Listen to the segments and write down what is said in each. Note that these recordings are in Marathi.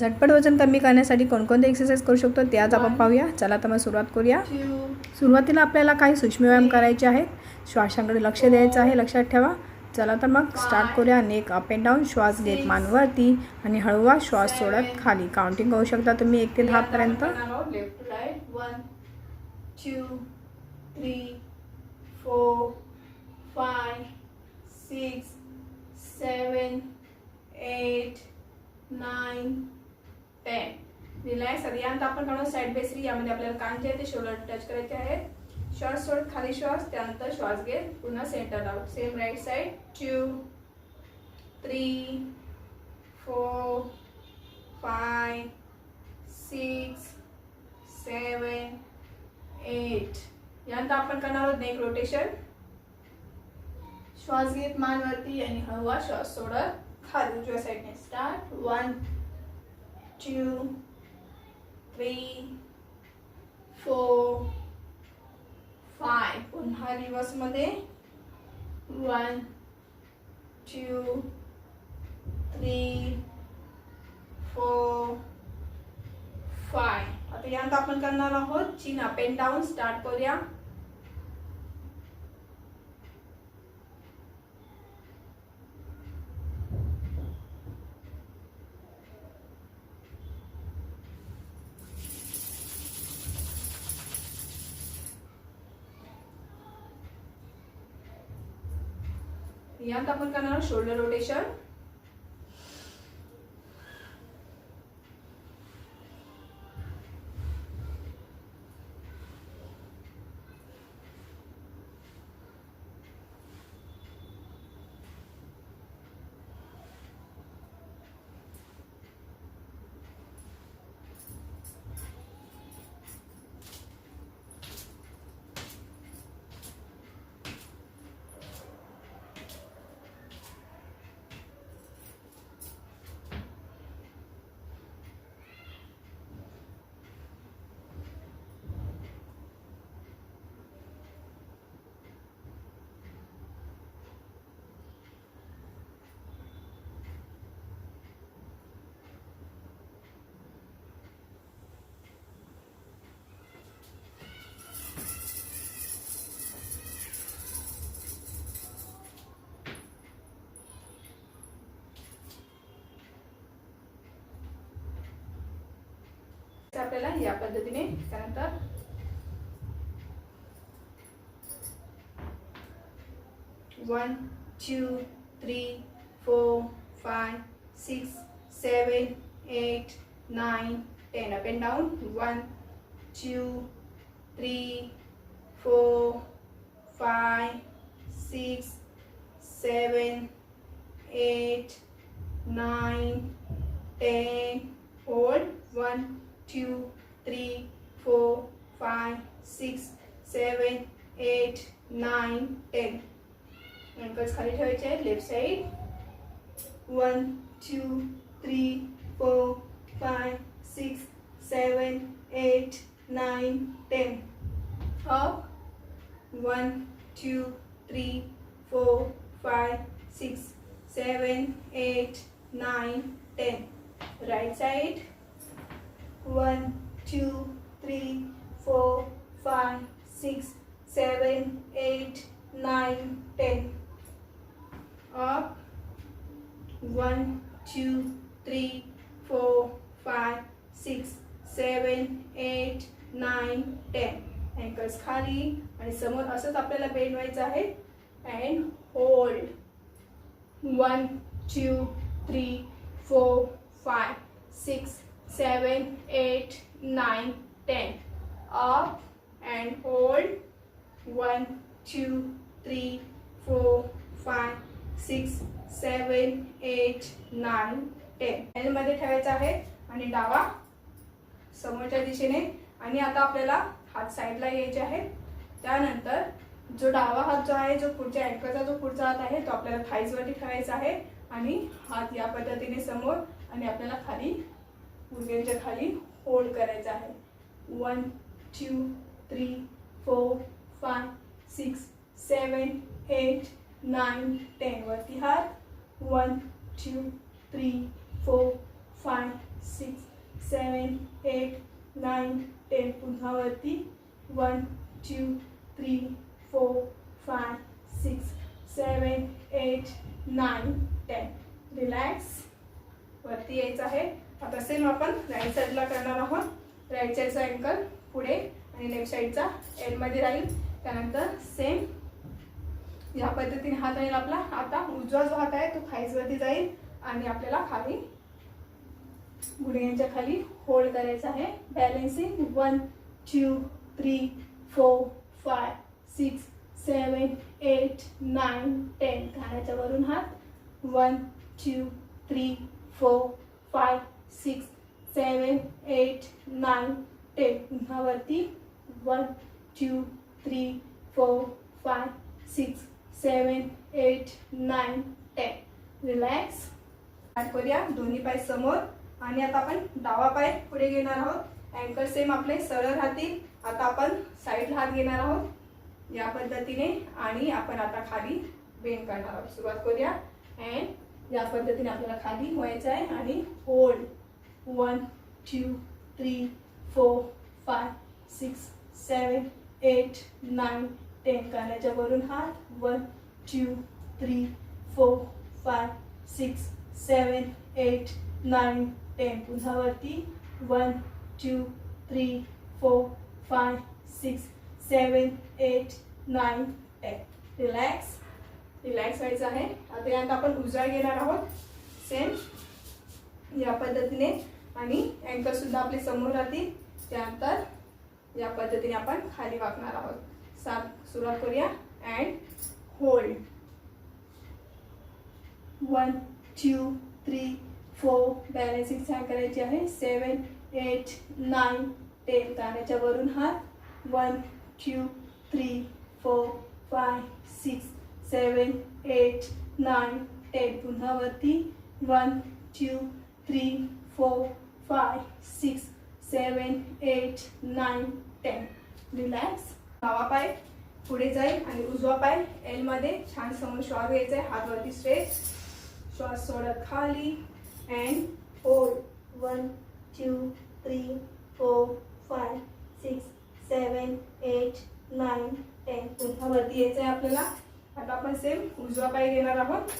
झटपट वजन कमी करण्यासाठी कोणकोणते एक्सरसाइज करू शकतो ते आज आपण पाहूया. चला तर मग सुरुवात करूया. सुरुवातीला आपल्याला काही सूक्ष्म व्यायाम करायचे आहेत. श्वासांकडे लक्ष द्यायचं आहे लक्षात ठेवा. चला तर मग स्टार्ट करूया. नेक अप अँड डाऊन श्वास घेत मानवरती आणि हळूवा श्वास सोडत खाली. काउंटिंग करू शकता तुम्ही एक ते दहापर्यंत. Six seven eight nine ten relax सध्या यानंतर आपण काढून साईड बेसरी यामध्ये आपल्याला कान जे आहे ते शोल्डर टच करायचे आहेत. श्वास सोड खाली श्वास त्यानंतर श्वास घेत पुन्हा centre out same right side two three four five six seven eight यानंतर आपण करणार आहोत नेक रोटेशन श्वास घेत मानवरती आणि हळवा श्वास सोडत खाली उजव्या साईडने start one two, three four five पुन्हा रिवर्समध्ये one two three four five आता यानंतर आपण करणार आहोत चीन अप अँड डाऊन स्टार्ट करूया. यात आपण करणार शोल्डर रोटेशन आपल्याला या पद्धतीने त्यानंतर one two three four five six seven eight nine ten up and down one two three four five six seven eight nine ten hold one two, three, four, five, six, seven, eight, nine, ten. Ankles খালি হয়েছে left side. One, two, three, four, five, six, seven, eight, nine, ten. Up. One, two, three, four, five, six, seven, eight, nine, ten. Right side. One, two, three, four, five, six, seven, eight, nine, ten. Up. One, two, three, four, five, six, seven, eight, nine, ten. अँकल्स खाली आणि समोर असंच आपल्याला बेंड व्हायचं आहे and hold one two three four five six seven, eight, nine, ten. Up and hold. One, two, three, four, five, six, seven, eight, nine, ten. L मध्ये ठेवायचं आहे आणि डावा समोरच्या दिशेने आणि आता आपल्याला हात साईडला यायचे आहे त्यानंतर जो डावा हात जो आहे जो पुढच्या अँकरचा जो पुढचा हात आहे तो आपल्याला थाईजवरती ठेवायचा आहे आणि हात या पद्धतीने समोर आणि आपल्याला खाली गुडघ्यांच्या खाली होल्ड करायचं आहे. One two three four five six seven eight nine ten वरती हात. One two three four five six seven eight nine ten पुन्हा वरती. One two three four five six seven eight nine ten relax वरती यायचं आहे. आता सेम आपण राईट साईडला करणार आहोत. राईट साईडचा अँकल पुढे आणि लेफ्ट साईडचा एलमध्ये राहील. त्यानंतर सेम या पद्धतीने हात राहील आपला. आता उजवा जो हात आहे तो खाईजवरती जाईल आणि आपल्याला खाली गुडघ्यांच्या खाली होल्ड करायचा आहे. Balancing one two three four five six seven eight nine ten खाण्याच्या वरून हात. One two three four five six seven eight nine ten पुन्हावरती one two three four five six seven eight nine ten. Relax. करूया दोन्ही पाय समोर. आणि आता आपण डावा पाय पुढे घेणार आहोत. अँकर सेम आपले सरळ राहतील. आता आपण साईडला हात घेणार आहोत. या पद्धतीने आणि आपण आता खाली बेंड करणार आहोत. सुरुवात करूया. अँड या पद्धतीने आपल्याला खाली व्हायचं आहे आणि hold one two three four five six seven eight nine ten कानाच्या वरून हात. One two three four five six seven eight nine ten पुन्हा वरती. One two three four five six seven eight nine ten relax relax व्हायचं आहे. आता यात आपण उजळा घेणार आहोत. सेम या पद्धतीने आणि अँकर सुद्धा आपले समोर राहतील. त्यानंतर या पद्धतीने आपण खाली वाकणार आहोत. सात सुरुवात करूया. And hold one two three four balancing छान करायची आहे. सेवन एट नाईन टेन कानाच्या वरून हात. One two three four five six seven eight nine ten पुन्हा वरती. One two three four five six seven eight nine ten relax डावा पाय पुढे जाईल आणि उजवा पाय एलमध्ये छान समोर श्वास घ्यायचा आहे. हात वरती स्ट्रेच श्वास सोडत खाली. And hold one two three four five six seven eight nine ten पुन्हा वरती यायचं आहे आपल्याला. आता आपण सेम उजवा पाय घेणार आहोत.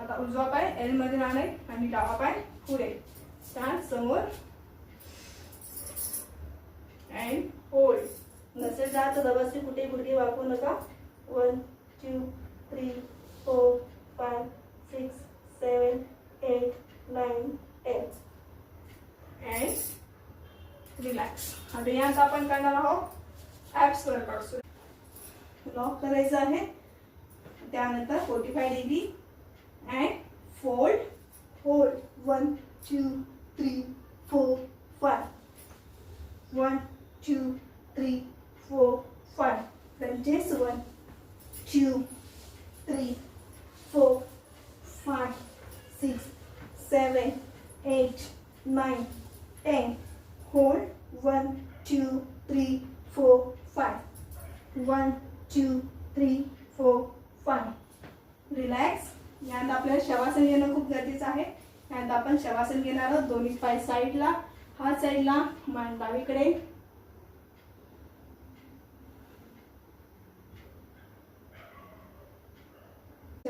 आता उजवा पाय एलमध्ये राहणार आणि डावा पाय पुढे. छान समोर. अँड होल्ड नसेल जा तर दबासी कुठे गुडघे वाकवू नका. One two three four five six seven eight nine ten and relax आता यात आपण करणार आहोत ॲप्स वर्कआउट लॉक करायचं आहे. त्यानंतर forty five degree and fold hold one two three, four, five. One, two, three, four, five. Then just one, two, three, डावीकडे.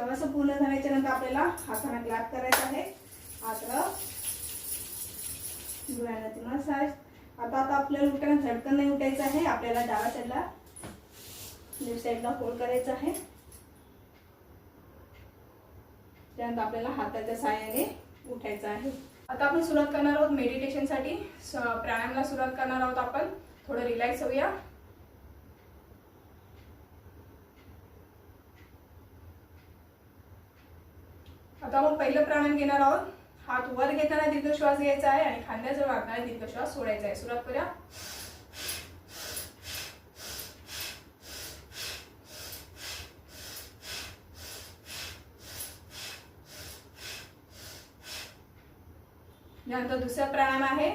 असं पूर्ण झाल्याच्यानंतर आपल्याला हाताने ग्लॅप करायचा आहे. हात मसाज आता आता आपल्याला उठायला झटकन नाही उठायचं आहे. आपल्याला डाव्या साईडला लेफ्ट साईडला फोल्ड करायचं आहे. त्यानंतर आपल्याला हाताच्या साहाय्याने उठायचं आहे. आता आपण सुरुवात करणार आहोत मेडिटेशनसाठी प्राणायामला सुरुवात करणार आहोत आपण. थोडं रिलॅक्स होऊया. आता आपण पहिलं प्राणायाम घेणार आहोत. हात वर घेताना दीर्घ श्वास घ्यायचा आहे आणि खांद्याजवळ वाकणारा दीर्घ श्वास सोडायचा आहे. सुरुवात करूया. यानंतर दुसरा प्राणायाम आहे.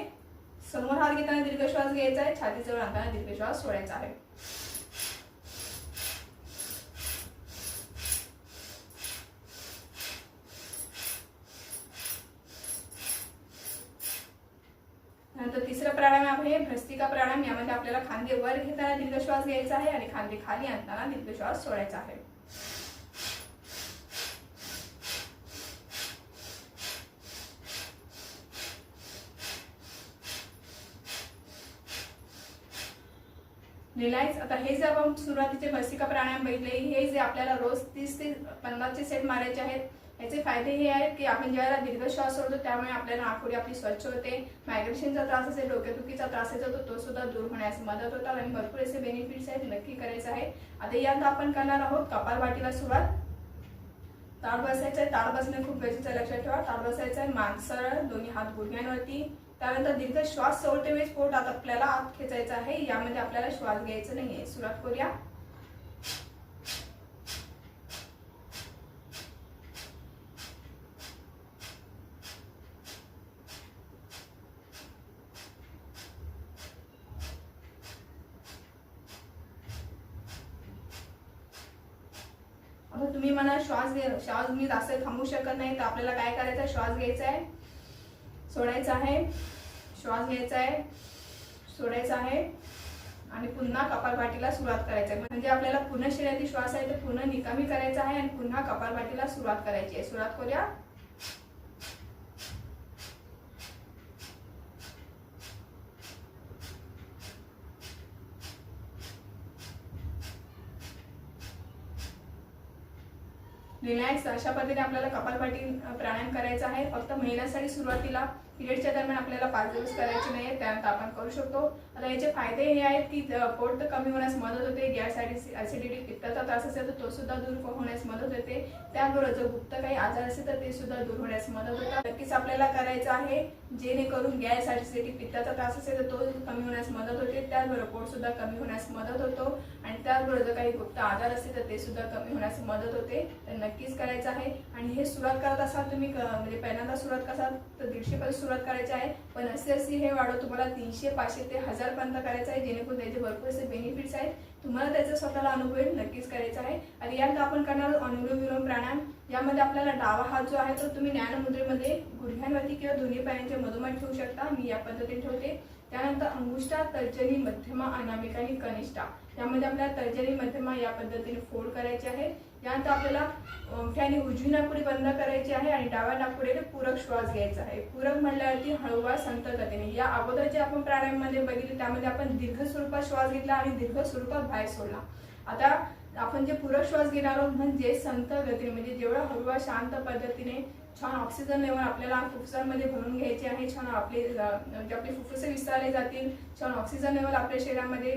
समोर हात घेताना दीर्घ श्वास घ्यायचा आहे. छातीजवळ आणताना दीर्घ श्वास सोडायचा आहे. नंतर तिसरा प्राणायाम आहे. भ्रस्तिका प्राणायाम. यामध्ये आपल्याला खांदे वर घेताना दीर्घ श्वास घ्यायचा आहे आणि खांदे खाली आणताना दीर्घ श्वास सोडायचा आहे. रिलायन्स आता हे जे आपण सुरुवातीचे भस्तिका प्राणायाम बघितले हे जे आपल्याला रोज तीस ते पन्नासचे सेट मारायचे आहेत याचे फायदे हे आहेत की आपण ज्यावेळेला दीर्घ श्वास सोडतो त्यामुळे आपल्याला नाकपुडी आपली स्वच्छ होते मायग्रेशनचा त्रास असेल डोकेदुखीचा त्रास असेल तर तो सुद्धा दूर होण्यास मदत होतात आणि भरपूर असे बेनिफिट्स आहेत नक्की करायचं आहे. आता यात आपण करणार आहोत कपालवाटीला सुरुवात. ताड बसायचं आहे ताड बसणे खूप गरजेचं आहे लक्षात ठेवा. ताड बसायचं आहे मानसर दोन्ही हात गुडघ्यांवरती. त्यानंतर दीर्घ श्वास सोडते वेळेस पोट आता आपल्याला आत खेचायचं आहे यामध्ये आपल्याला श्वास घ्यायचा नाहीये. सुरुवात करूया. आता तुम्ही मला श्वास घे श्वास मी जास्त थांबू शकत नाही तर आपल्याला काय करायचं? श्वास घ्यायचा आहे. सोडायचा आहे. श्वास घ्यायचा आहे. सोडायचा आहे. आणि पुन्हा कपालभाटीला सुरुवात करायचं आहे. म्हणजे आपल्याला पुन्हा शरीरातील श्वास आहे तर पुन्हा निकामी करायचा आहे आणि पुन्हा कपालभाटीला सुरुवात करायची आहे. सुरुवात करूया. रिलॅक्स अशा पद्धतीने आपल्याला कपालपाटी प्राणायाम करायचा आहे. फक्त महिन्यासाठी सुरुवातीला पिरियडच्या दरम्यान आपल्याला पाच दिवस करायचे नाही त्यानंतर आपण करू शकतो. आता याचे फायदे हे आहेत की पोट तर कमी होण्यास मदत होते गॅस ऍसिडिटी पित्ताचा त्रास असेल तर तो सुद्धा दूर होण्यास मदत होते. त्याबरोबर जर गुप्त काही आजार असेल तर ते सुद्धा दूर होण्यास मदत होतात. नक्कीच आपल्याला करायचं आहे जेणेकरून गॅस ॲडिसिटी पित्ताचा त्रास असेल तर तो कमी होण्यास मदत होते. त्याचबरोबर पोट सुद्धा कमी होण्यास मदत होतो. आणि त्याचबरोबर जर काही गुप्त आजार असेल तर ते सुद्धा कमी होण्यास मदत होते. तर नक्कीच करायचं आहे. आणि हे सुरुवात करत असाल तुम्ही म्हणजे पहिल्यांदा सुरुवात कराल तर दीडशेपर्यंत सुरुवात करायची आहे. पण असे असे हे वाढव तुम्हाला तीनशे पाचशे ते हजार पर्यंत करायचं आहे जेणेकरून त्याचे भरपूर असे बेनिफिट्स आहेत. तुम्हाला त्याचा स्वतःला अनुभव नक्कीच करायचा आहे. आणि यात आपण करणार अनुलोम विलोम प्राणायाम. यामध्ये आपल्याला डावा हात जो आहे तो तुम्ही ज्ञानमुद्रेमध्ये गुडघ्यांवरती किंवा दोन्ही पायांच्या मधोमध ठेवू शकता. मी या पद्धतीने ठेवते. त्यानंतर अंगुष्ठा तर्जनी मध्यमा अनामिका आणि कनिष्ठा. यामध्ये आपल्याला तर्जनी मध्यमा या पद्धतीने फोल्ड करायचे आहे. यानंतर आपल्याला अंगठ्याने उजवी नाकपुडी बंद करायची आहे आणि डाव्या नाकपुडीने पूरक श्वास घ्यायचा आहे. पूरक म्हणल्यावरती हळूवार संत गतीने या अगोदर जे आपण प्राणायाममध्ये बघितले त्यामध्ये आपण दीर्घ स्वरूपात श्वास घेतला आणि दीर्घ स्वरूपात बाहेर सोडला. आता आपण जे पूरक श्वास घेणार आहोत म्हणजे संत गतीने म्हणजे जेवढा हळूवार शांत पद्धतीने छान ऑक्सिजन लेवल आपल्याला फुफ्फुसांमध्ये भरून घ्यायचे आहे छान आपले जे म्हणजे आपले फुफ्फुसे विस्तारले जातील छान ऑक्सिजन लेवल आपल्या शरीरामध्ये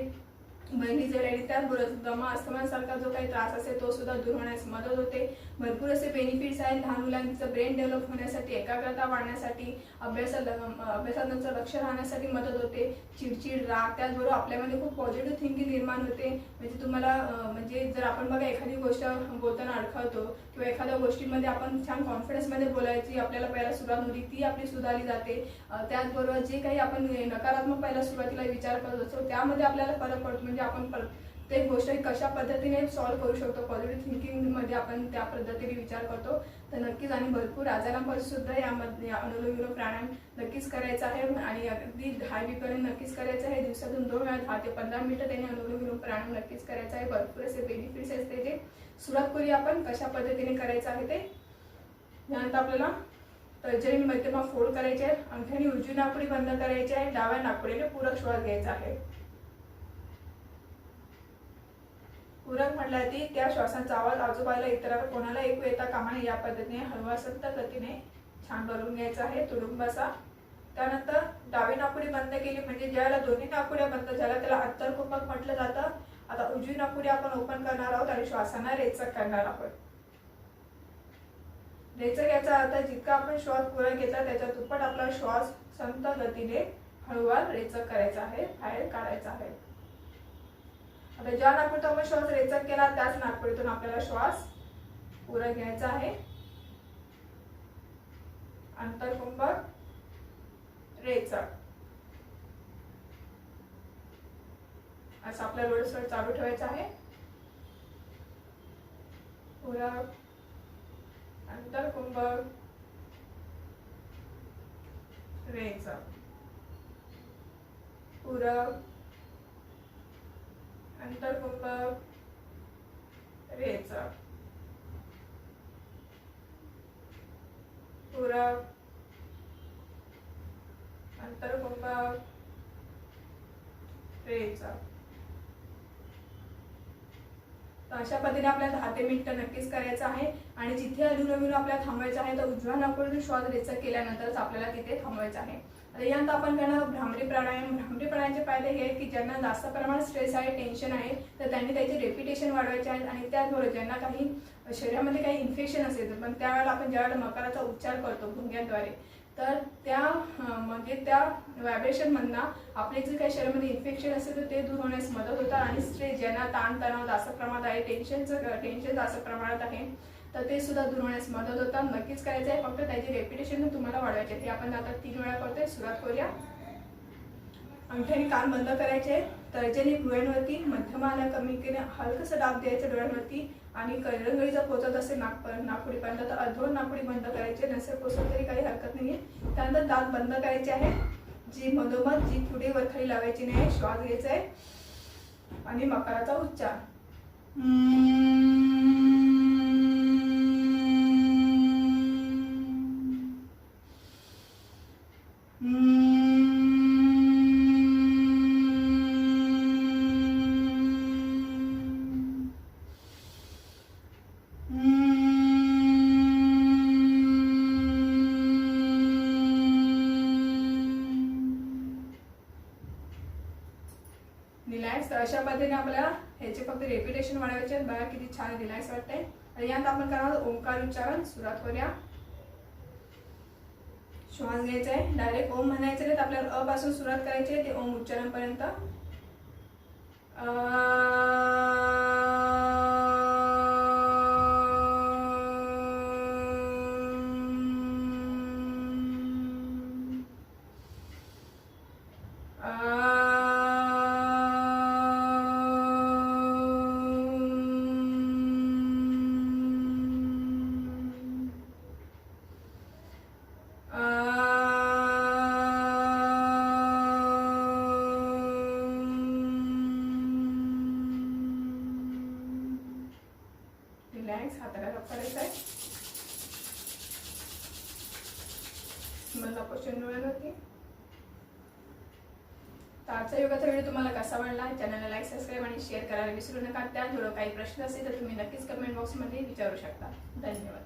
बहिणी जर आणि त्याचबरोबर दमा अस्थमासारखा जो काही त्रास असेल तो सुद्धा दूर होण्यास मदत होते. भरपूर असे बेनिफिट्स आहेत. लहान मुलांचं ब्रेन डेव्हलप होण्यासाठी एकाग्रता वाढण्यासाठी अभ्यासात अभ्यासात लक्ष राहण्यासाठी मदत होते. चिडचिड राग त्याचबरोबर आपल्यामध्ये खूप पॉझिटिव्ह थिंकिंग निर्माण होते. म्हणजे तुम्हाला म्हणजे जर आपण बघा एखादी गोष्ट बोलताना अडखळतो किंवा एखाद्या गोष्टीमध्ये आपण छान कॉन्फिडन्समध्ये बोलायची आपल्याला पहिला सुरुवात होती ती आपली सुधारली जाते. त्याचबरोबर जे काही आपण नकारात्मक पहिल्या सुरुवातीला विचार करत असतो त्यामध्ये आपल्याला फरक पडतो. म्हणजे आपण ते गोष्ट कशा पद्धतीने सॉल्व्ह करू शकतो? पॉझिटिव्ह थिंकिंगमध्ये आपण त्या पद्धतीने विचार करतो. तर नक्कीच आणि भरपूर आजारांपासून सुद्धा यामध्ये अनुलोम विलोम प्राणायाम नक्कीच करायचा आहे आणि अगदी हाय बीपर्यंत नक्कीच करायचं आहे. दिवसातून दोन वेळा दहा ते पंधरा मिनिटं त्याने अनुलोम विलोम प्राणायाम नक्कीच करायचा आहे. भरपूर असे बेनिफिट्स आहेत त्याचे सुरुवात करूया आपण कशा पद्धतीने करायचं आहे ते. त्यानंतर आपल्याला तर्जनी मध्यमा फोड करायचे आहे. अंगठ्याने उजवी नापुडी बंद करायची आहे. डाव्या नाकपुडीने पूरक श्वास घ्यायचा आहे. पूरक म्हटलं ती त्या श्वासांचा आवाज आजोबाला इतरावर कोणाला ऐकू येता कामा नये या पद्धतीने हलवा संत गतीने छान भरून घ्यायचा आहे तुडुंबाचा त्यानंतर डावी नाकुडी बंद केली म्हणजे ज्यावेळेला दोन्ही नाकुड्या बंद झाल्या त्याला अंतरकुंभक म्हटलं जातं. आता उजवी नाकुडी आपण ओपन करणार आहोत आणि श्वासांना रेचक करणार आहोत. रेचक याचा अर्थ जितका आपण श्वास पुरा घेतला त्याच्या दुप्पट आपला श्वास संत गतीने हळूवार रेचक करायचा आहे बाहेर काढायचा आहे. आता ज्या नागपुडीतून आपण श्वास रेचक केला त्याच नागपुरीतून आपल्याला श्वास पुरा घ्यायचा आहे. अंतरकुंभक रेचक. असं आपल्या लोड चालू ठेवायचं आहे. पुरा अंतरकुंभक रेचक. पूरक नंतर फक्त रेचा. पूरक अंतर्कुंभक फक्त रेचा. अशा पद्धतीने आपल्याला दहा ते मिनिटं नक्कीच करायचं आहे. आणि जिथे अनुलोम आपल्याला थांबायचं आहे तर उजव्या नाकपुडीतून श्वास रेचक केल्यानंतरच आपल्याला तिथे थांबायचं आहे. आता यानंतर आपण करणार आहोत भ्रामरी प्राणायाम भ्रामरी प्राणायामचे फायदे हे की ज्यांना जास्त प्रमाणात स्ट्रेस आहे टेन्शन आहे तर त्यांनी त्याचे रेपिटेशन वाढवायचे आहेत आणि त्याचबरोबर ज्यांना काही शरीरामध्ये काही इन्फेक्शन असेल पण त्यावेळेला आपण ज्यावेळेला मकाराचा उच्चार करतो भुंग्यांद्वारे तर त्या म्हणजे त्या व्हायब्रेशनमधनं आपले जे काही शरीरामध्ये इन्फेक्शन असेल तर ते दूर होण्यास मदत होतात आणि स्ट्रेस ज्यांना ताणतणाव जास्त प्रमाणात आहे टेन्शनचं टेन्शन जास्त प्रमाणात आहे तर ते सुद्धा दूर होण्यास मदत होतात नक्कीच करायचं आहे. फक्त त्याची रेप्युटेशन तुम्हाला वाढवायचे आहे. आपण आता तीन वेळा करतोय. सुरुवात करूया. अंगठ्याने कान बंद करायचे तर्जनी डोळ्यांवरती मध्यमाला कमी केले. हलकसं दाब द्यायचं डोळ्यांवरती. आणि करंगळी जर पोचत असेल नाक नागपुडीपर्यंत तर अधोर नागपुडी बंद करायचे. नसेल पोचत तरी काही हरकत नाही आहे त्यानंतर दात बंद करायचे आहे जी मधोमध जी पुढे वरखाली लावायची नाही. श्वास घ्यायचा आहे. आणि मकाराचा उच्चार. रिलॅक्स तर अशा पद्धतीने आपल्याला ह्याचे फक्त रेप्युटेशन वाढवायचे आहेत बघा किती छान रिलॅक्स वाटतंय. आणि यात आपण करणार ओंकार उच्चारण. सुरुवात करूया. श्वास घ्यायचा आहे. डायरेक्ट ओम म्हणायचं नाही तर आपल्याला अ पासून सुरुवात करायची आहे ते ओम उच्चारणपर्यंत रिलॅक्स हाताला रब करायचा आहे मला क्वेश्चन डोळ्यांवरती तर आजचा योगाचा व्हिडिओ तुम्हाला कसा वाटला चॅनलला लाईक सबस्क्राईब आणि शेअर करायला विसरू नका त्याचबरोबर काही प्रश्न असेल तर तुम्ही नक्कीच कमेंट बॉक्समध्ये विचारू शकता. धन्यवाद.